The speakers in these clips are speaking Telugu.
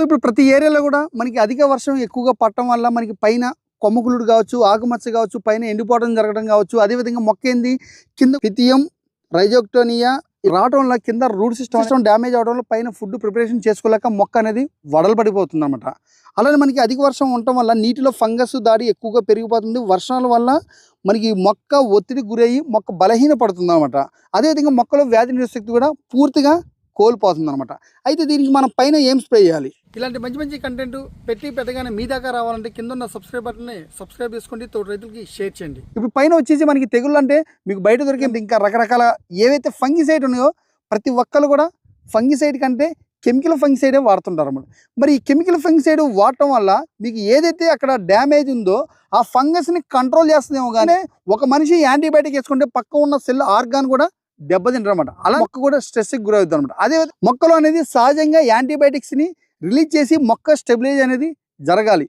సో ఇప్పుడు ప్రతి ఏరియాలో కూడా మనకి అధిక వర్షం ఎక్కువగా పట్టడం వల్ల మనకి పైన కొమ్మకులుడు కావచ్చు ఆకుమచ్చ కావచ్చు పైన ఎండిపోవడం జరగడం కావచ్చు అదేవిధంగా మొక్క ఏంది? కింద పితియం రైజోక్టోనియా రావడం వల్ల కింద రూట్ సిస్టమ్ డ్యామేజ్ అవడం వల్ల పైన ఫుడ్ ప్రిపరేషన్ చేసుకోలేక మొక్క అనేది వడలు పడిపోతుంది అనమాట అలానే మనకి అధిక వర్షం ఉండటం వల్ల నీటిలో ఫంగస్ దాడి ఎక్కువగా పెరిగిపోతుంది. వర్షాల వల్ల మనకి మొక్క ఒత్తిడి గురయ్యి మొక్క బలహీన పడుతుంది అనమాట అదేవిధంగా మొక్కలో వ్యాధి నిరోధక శక్తి కూడా పూర్తిగా కోల్పోతుంది అనమాట అయితే దీనికి మనం పైన ఏం స్ప్రే చేయాలి? ఇలాంటి మంచి మంచి కంటెంట్ పెట్టి పెట్టగానే మీ దాకా రావాలంటే కింద ఉన్న సబ్స్క్రైబ్ బటన్ని సబ్స్క్రైబ్ చేసుకోండి తోటి రైతులకి షేర్ చేయండి. ఇప్పుడు పైన వచ్చేసి మనకి తెగుళ్ళు అంటే మీకు బయట దొరికే ఇంకా రకరకాల ఏవైతే ఫంగిసైడ్ ఉన్నాయో ప్రతి ఒక్కరు కూడా ఫంగిసైడ్ కంటే కెమికల్ ఫంగిసైడే వాడుతుంటారు అన్నమాట. మరి ఈ కెమికల్ ఫంగిసైడ్ వాడటం వల్ల మీకు ఏదైతే అక్కడ డ్యామేజ్ ఉందో ఆ ఫంగస్ని కంట్రోల్ చేస్తుందేమో కానీ ఒక మనిషి యాంటీబయాటిక్ వేసుకుంటే పక్క ఉన్న సెల్ ఆర్గాన్ కూడా దెబ్బతింటారు అనమాట అలా మొక్క కూడా స్ట్రెస్కి గురవుతుంది అనమాట అదే మొక్కలో అనేది సహజంగా యాంటీబయాటిక్స్ని రిలీజ్ చేసి మొక్క స్టెబిలైజ్ అనేది జరగాలి.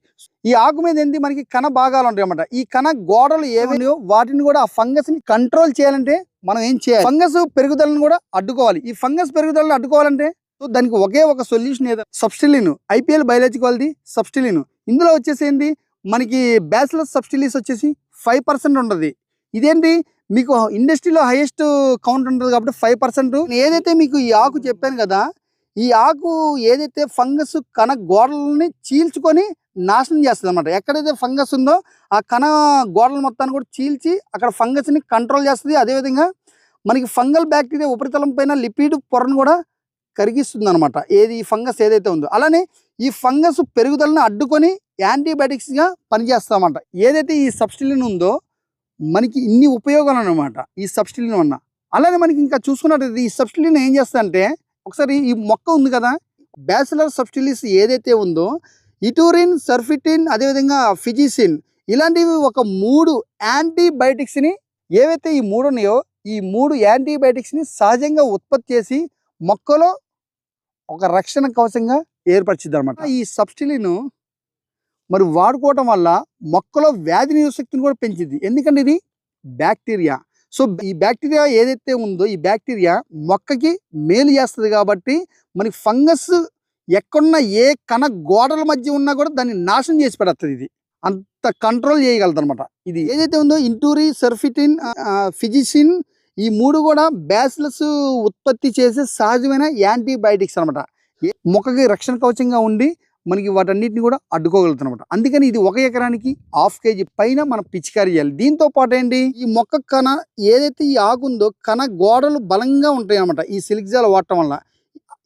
ఈ ఆకు మీద ఏంటి మనకి కణ భాగాలు ఉంటాయి అన్నమాట. ఈ కణ గోడలు ఏవైనాయో వాటిని కూడా ఆ ఫంగస్ని కంట్రోల్ చేయాలంటే మనం ఏం చేయాలి? ఫంగస్ పెరుగుదలను కూడా అడ్డుకోవాలి. ఈ ఫంగస్ పెరుగుదలను అడ్డుకోవాలంటే దానికి ఒకే ఒక సొల్యూషన్ ఏదో సబ్స్టిలిన్. ఐపీఎల్ బయాలజిక్ వాళ్ళది సబ్స్టిలిన్. ఇందులో వచ్చేసి ఏంటి మనకి బ్యాచిలర్ సబ్స్టిలీస్ వచ్చేసి ఫైవ్ పర్సెంట్ ఉంటుంది. ఇదేంటి? మీకు ఇండస్ట్రీలో హైయెస్ట్ కౌంట్ ఉంటుంది కాబట్టి ఫైవ్ పర్సెంట్ ఏదైతే మీకు ఈ ఆకు చెప్పాను కదా ఈ ఆకు ఏదైతే ఫంగస్ కణ గోడలని చీల్చుకొని నాశనం చేస్తుంది అనమాట ఎక్కడైతే ఫంగస్ ఉందో ఆ కణ గోడల మొత్తాన్ని కూడా చీల్చి అక్కడ ఫంగస్ని కంట్రోల్ చేస్తుంది. అదేవిధంగా మనకి ఫంగల్ బ్యాక్టీరియా ఉపరితలం పైన లిపిడ్ పొరను కూడా కరిగిస్తుంది అనమాట ఏది ఈ ఫంగస్ ఏదైతే ఉందో. అలానే ఈ ఫంగస్ పెరుగుదలను అడ్డుకొని యాంటీబయాటిక్స్గా పనిచేస్తామన్నమాట ఏదైతే ఈ సబ్స్టిలిన్ ఉందో మనకి ఇన్ని ఉపయోగాలు అనమాట ఈ సబ్స్టిలిన్ వల్ల అలానే మనకి ఇంకా చూసుకున్నట్టయితే ఈ సబ్స్టిలిన్ ఏం చేస్తా ఒకసారి ఈ మొక్క ఉంది కదా బ్యాచిలర్ సబ్సిడీస్ ఏదైతే ఉందో ఇటూరిన్ సర్ఫిటిన్ అదేవిధంగా ఫిజిసిన్ ఇలాంటివి ఒక మూడు యాంటీబయాటిక్స్ని ఏవైతే ఈ మూడు ఉన్నాయో ఈ మూడు యాంటీబయాటిక్స్ని సహజంగా ఉత్పత్తి చేసి మొక్కలో ఒక రక్షణ కవచంగా ఏర్పరిచింది అనమాట ఈ సబ్స్టిలిన్ మరి వాడుకోవటం వల్ల మొక్కలో వ్యాధి నిరోధశక్తిని కూడా పెంచింది ఎందుకంటే ఇది? బ్యాక్టీరియా. సో ఈ బ్యాక్టీరియా ఏదైతే ఉందో ఈ బ్యాక్టీరియా మొక్కకి మేలు చేస్తుంది కాబట్టి మనకి ఫంగస్ ఎక్కడున్న ఏ కణ గోడల మధ్య ఉన్నా కూడా దాన్ని నాశనం చేసి పెడుతుంది ఇది. అంత కంట్రోల్ చేయగలదు అనమాట ఇది ఏదైతే ఉందో ఇంటూరి సర్ఫిటిన్ ఫిజిషిన్ ఈ మూడు కూడా బ్యాసిలస్ ఉత్పత్తి చేసే సహజమైన యాంటీబయాటిక్స్ అనమాట మొక్కకి రక్షణ కవచంగా ఉండి మనకి వాటన్నిటిని కూడా అడ్డుకోగలుగుతాం అనమాట అందుకని ఇది ఒక ఎకరానికి హాఫ్ కేజీ పైన మనం పిచికారీ చేయాలి. దీంతో పాటు ఏంటి? ఈ మొక్క కణ ఏదైతే ఈ ఆకు ఉందో కణ గోడలు బలంగా ఉంటాయి అనమాట ఈ సిలిక్ జాల వాడటం వల్ల.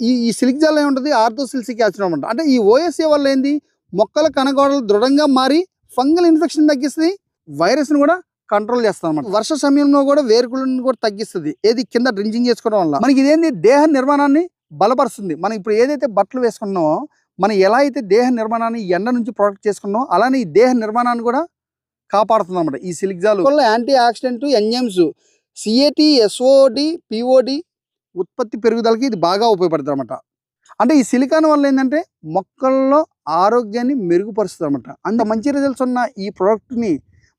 ఈ ఈ సిలిక్ జాల ఏముంటుంది? ఆర్థోసిల్సిక్ యాసిడ్ అనమాట అంటే ఈ ఓఎస్ఏ వల్ల ఏంది? మొక్కల కణగోడలు దృఢంగా మారి ఫంగల్ ఇన్ఫెక్షన్ తగ్గిస్తుంది. వైరస్ని కూడా కంట్రోల్ చేస్తాం అనమాట వర్ష సమయంలో కూడా వేరుకులను కూడా తగ్గిస్తుంది. ఏది కింద డ్రింకింగ్ చేసుకోవడం వల్ల. మనకి ఇదేంది? దేహ నిర్మాణాన్ని బలపరుస్తుంది. మనం ఇప్పుడు ఏదైతే బట్టలు వేసుకున్నామో మనం ఎలా అయితే దేహ నిర్మాణాన్ని ఎండ నుంచి ప్రొటెక్ట్ చేసుకున్నామో అలానే ఈ దేహ నిర్మాణాన్ని కూడా కాపాడుతుంది అనమాట ఈ సిలిగ్జాలు వల్ల antioxidant enzymes CAT SOD POD ఉత్పత్తి పెరుగుదలకి ఇది బాగా ఉపయోగపడుతుంది అనమాట అంటే ఈ సిలికాన్ వల్ల ఏంటంటే మొక్కల్లో ఆరోగ్యాన్ని మెరుగుపరుస్తుంది అనమాట అంత మంచి రిజల్ట్స్ ఉన్న ఈ ప్రోడక్ట్ని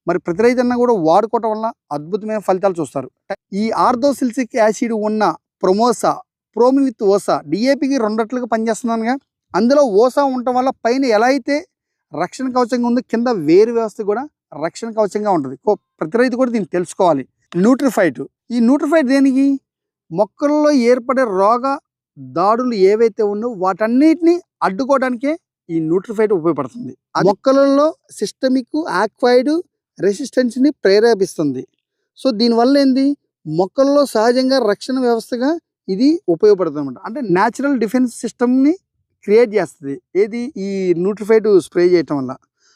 మరి ప్రతి రైతన్న కూడా వాడుకోవటం వల్ల అద్భుతమైన ఫలితాలు చూస్తారు. ఈ ఆర్థోసిల్సిక్ యాసిడ్ ఉన్న ప్రొమోసా ప్రోమి విత్ ఓసా డిఏపికి రెండట్లుగా పనిచేస్తున్నానుగా అందులో ఓసా ఉండటం వల్ల పైన ఎలా అయితే రక్షణ కవచంగా ఉందో కింద వేరు వ్యవస్థ కూడా రక్షణ కవచంగా ఉంటుంది. ప్రతి రైతు కూడా దీన్ని తెలుసుకోవాలి. న్యూట్రిఫైట్ ఈ న్యూట్రిఫైట్ దేనికి? మొక్కల్లో ఏర్పడే రోగ దాడులు ఏవైతే ఉన్నో వాటన్నిటిని అడ్డుకోవడానికే ఈ న్యూట్రిఫైట్ ఉపయోగపడుతుంది. ఆ మొక్కలలో సిస్టమిక్ ఆక్వైడ్ రెసిస్టెన్స్ని ప్రేరేపిస్తుంది. సో దీనివల్ల ఏంది? మొక్కల్లో సహజంగా రక్షణ వ్యవస్థగా ఇది ఉపయోగపడుతుంది అనమాట అంటే న్యాచురల్ డిఫెన్స్ సిస్టమ్ని క్రియేట్ చేస్తుంది. ఏది? ఈ న్యూట్రిఫైడ్ స్ప్రే చేయటం వల్ల.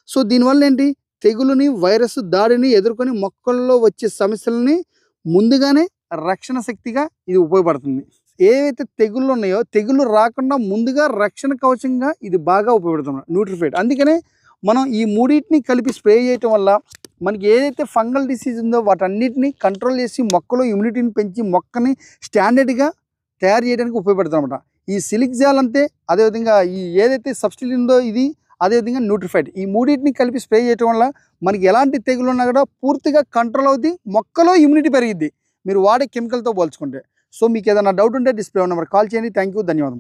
సో దీనివల్ల ఏంటి? తెగులుని వైరస్ దాడిని ఎదుర్కొని మొక్కల్లో వచ్చే సమస్యలని ముందుగానే రక్షణ శక్తిగా ఇది ఉపయోగపడుతుంది. ఏవైతే తెగుళ్ళు ఉన్నాయో తెగుళ్ళు రాకుండా ముందుగా రక్షణ కవచంగా ఇది బాగా ఉపయోగపడుతుంది. న్యూట్రిఫైడ్. అందుకనే మనం ఈ మూడింటిని కలిపి స్ప్రే చేయటం వల్ల మనకి ఏదైతే ఫంగల్ డిసీజ్ ఉందో వాటన్నిటిని కంట్రోల్ చేసి మొక్కలో ఇమ్యూనిటీని పెంచి మొక్కని స్టాండర్డ్గా తయారు చేయడానికి ఉపయోగపడుతుంది అనమాట ఈ సిలిక్ జాల్ అంతే అదేవిధంగా ఈ ఏదైతే సబ్సిడీ ఉందో ఇది అదేవిధంగా న్యూట్రిఫైడ్. ఈ మూడింటిని కలిపి స్ప్రే చేయడం వల్ల మనకి ఎలాంటి తెగులు ఉన్నా కూడా పూర్తిగా కంట్రోల్ అవుద్ది మొక్కలో ఇమ్యూనిటీ పెరిగిద్ది. మీరు వాడే కెమికల్తో పోల్చుకుంటే. సో మీకు ఏదైనా డౌట్ ఉంటే డిస్ప్లే నెంబర్ కాల్ చేయండి. థ్యాంక్ యూ ధన్యవాదం